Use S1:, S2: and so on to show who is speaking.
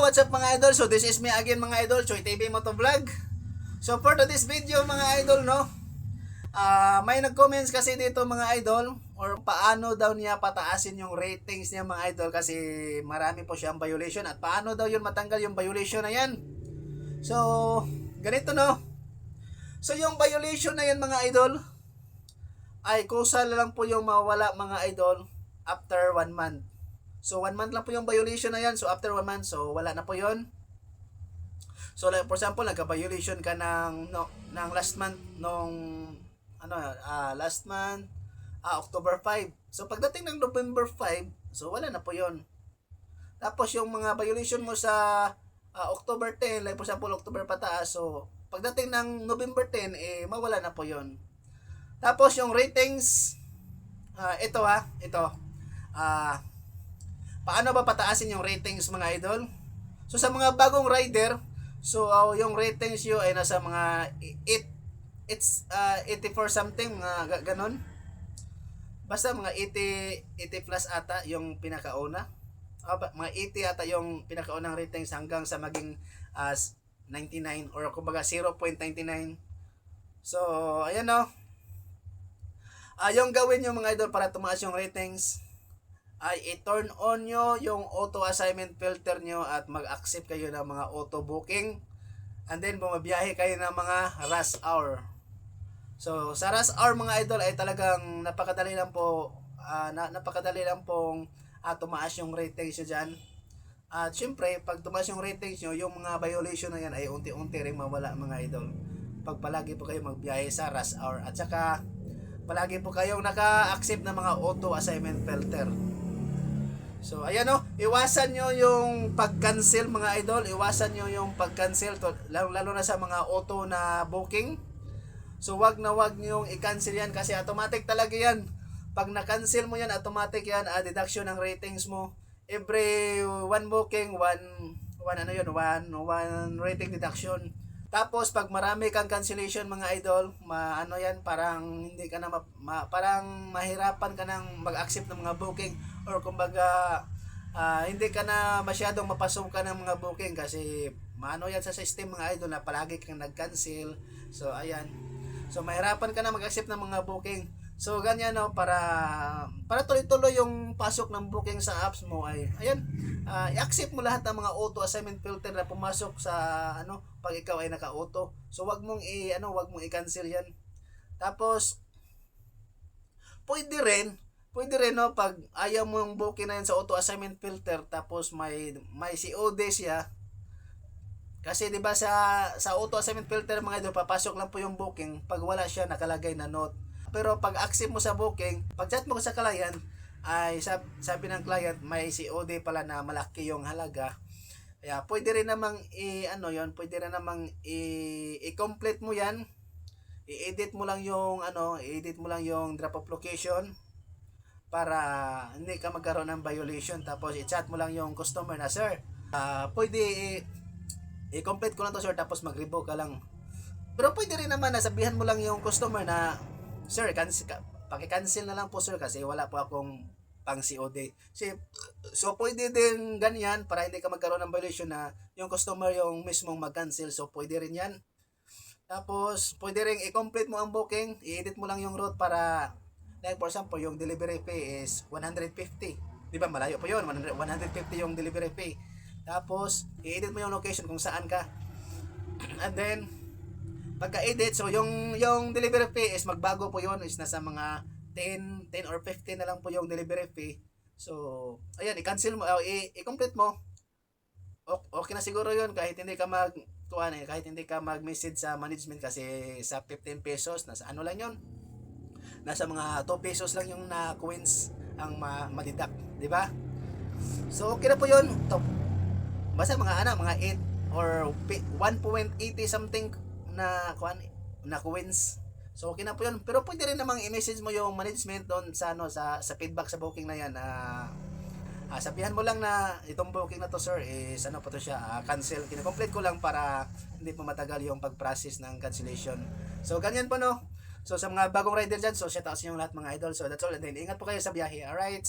S1: what's up mga idol? So this is me again mga idol, Choy TV Motovlog. So for today's video mga idol no, ah may nag-comments kasi dito mga idol or paano daw niya pataasin yung ratings niya mga idol kasi marami po siyang violation at paano daw yun matanggal yung violation na yan. So ganito no. So yung violation na yan mga idol ay kusa lang po yung mawala mga idol after one month. So, one month lang po yung violation na yan. So, after one month, so, wala na po yon So, like, for example, nagka-violation ka ng, no, ng last month, nung, ano, ah, last month, ah, October 5. So, pagdating ng November 5, so, wala na po yon Tapos, yung mga violation mo sa ah, October 10, like, for example, October pataas, so, pagdating ng November 10, eh, mawala na po yon Tapos, yung ratings, ah, ito ha, ito, ah, paano ba pataasin yung ratings mga idol? So sa mga bagong rider, so uh, yung ratings nyo ay nasa mga 8 it's uh, 84 something mga ga- ganon. Basta mga 80 80 plus ata yung pinakauna. Ba- mga 80 ata yung pinakaunang ratings hanggang sa maging as 99 or kumbaga 0.99. So, ayan no. Ah, yung gawin nyo mga idol para tumaas yung ratings, ay i-turn on nyo yung auto assignment filter nyo at mag-accept kayo ng mga auto booking. And then bumabiyahe kayo ng mga rush hour. So sa rush hour mga idol ay talagang napakadali lang po ah, na, napakadali lang pong ah, tumaas yung ratings nyo dyan. At syempre pag tumaas yung ratings nyo yung mga violation na yan ay unti-unti rin mawala mga idol. Pag palagi po kayo magbiyahe sa rush hour. At saka palagi po kayong naka-accept ng mga auto assignment filter So, ayan o, iwasan nyo yung pag-cancel mga idol, iwasan nyo yung pag-cancel, lalo, lalo na sa mga auto na booking. So, wag na wag nyo i-cancel yan kasi automatic talaga yan. Pag na-cancel mo yan, automatic yan, ah, deduction ng ratings mo. Every one booking, one, one ano yun, one, one rating deduction. Tapos, pag marami kang cancellation mga idol, ma, ano yan, parang hindi ka na, ma, ma- parang mahirapan ka nang mag-accept ng mga booking or kumbaga ah, hindi ka na masyadong mapasukan ng mga booking kasi maano yan sa system mga idol na palagi kang nag-cancel. So, ayan. So, mahirapan ka na mag-accept ng mga booking. So, ganyan no, para para tuloy-tuloy yung pasok ng booking sa apps mo ay, ayan, ah, i-accept mo lahat ng mga auto assignment filter na pumasok sa ano pag ikaw ay naka-auto. So, wag mong i ano, wag mong i-cancel 'yan. Tapos pwede rin, pwede rin no pag ayaw mo yung booking na yan sa auto assignment filter tapos may may COD siya. Kasi 'di ba sa sa auto assignment filter mga idol papasok lang po yung booking pag wala siya nakalagay na note. Pero pag accept mo sa booking, pag chat mo sa client, ay sab, sabi ng client may COD pala na malaki yung halaga. Kaya pwede rin namang i ano yon, pwede rin namang i, i-complete mo 'yan. I-edit mo lang yung ano, i-edit mo lang yung drop of location para hindi ka magkaroon ng violation tapos i-chat mo lang yung customer na sir. ah pwede i-complete ko lang to sir tapos mag-revoke ka lang. Pero pwede rin naman na sabihan mo lang yung customer na sir, cancel paki-cancel na lang po sir kasi wala po akong pang COD. So, so pwede din ganyan para hindi ka magkaroon ng violation na yung customer yung mismong mag-cancel. So pwede rin yan. Tapos pwede rin i-complete mo ang booking, i-edit mo lang yung route para like for example, yung delivery fee is 150. Di ba malayo po yun, 100 150 yung delivery fee. Tapos i-edit mo yung location kung saan ka. And then pagka-edit, so yung yung delivery fee is magbago po yun is nasa mga 10, 10 or 15 na lang po yung delivery fee. So, ayan, i-cancel mo, uh, i-complete mo. Okay na siguro yun kahit hindi ka mag kuha eh, kahit hindi ka mag-message sa management kasi sa 15 pesos, nasa ano lang yun? Nasa mga 2 pesos lang yung na coins ang ma madidak, di ba? So, okay na po yun. To, basta mga ano, mga 8 or pi- 1.80 something na kuan na coins. So okay na po 'yun. Pero pwede rin namang i-message mo yung management doon sa ano sa sa feedback sa booking na 'yan na ah, sabihan mo lang na itong booking na to sir is ano pa to siya ah, cancel. Kina-complete ko lang para hindi po matagal yung pag-process ng cancellation. So ganyan po no. So sa mga bagong rider dyan, so shout out sa inyo lahat mga idol. So that's all. And then ingat po kayo sa biyahe. Alright.